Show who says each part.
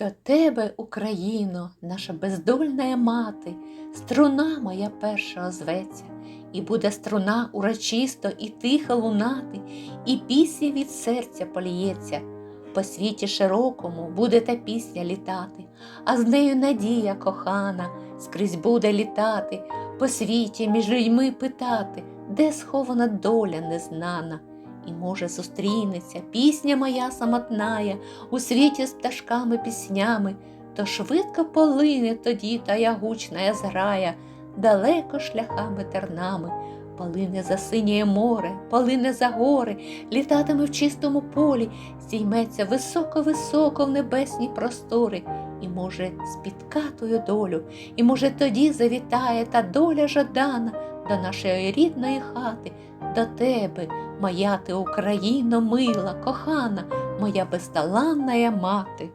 Speaker 1: До тебе, Україно, наша бездольна мати, струна моя перша озветься, і буде струна урочисто і тихо лунати, і пісня від серця поліється. По світі широкому буде та пісня літати, а з нею надія кохана скрізь буде літати, по світі між людьми питати, де схована доля незнана. І, може, зустрінеться пісня моя самотная у світі з пташками піснями, то швидко полине тоді та гучна зграя, далеко шляхами тернами, полине за синє море, полине за гори, літатиме в чистому полі, здійметься високо-високо в небесні простори, і, може, спітка твою долю, і, може, тоді завітає та доля жадана до нашої рідної хати, до тебе, моя ти Україно мила, кохана, моя безталанна мати.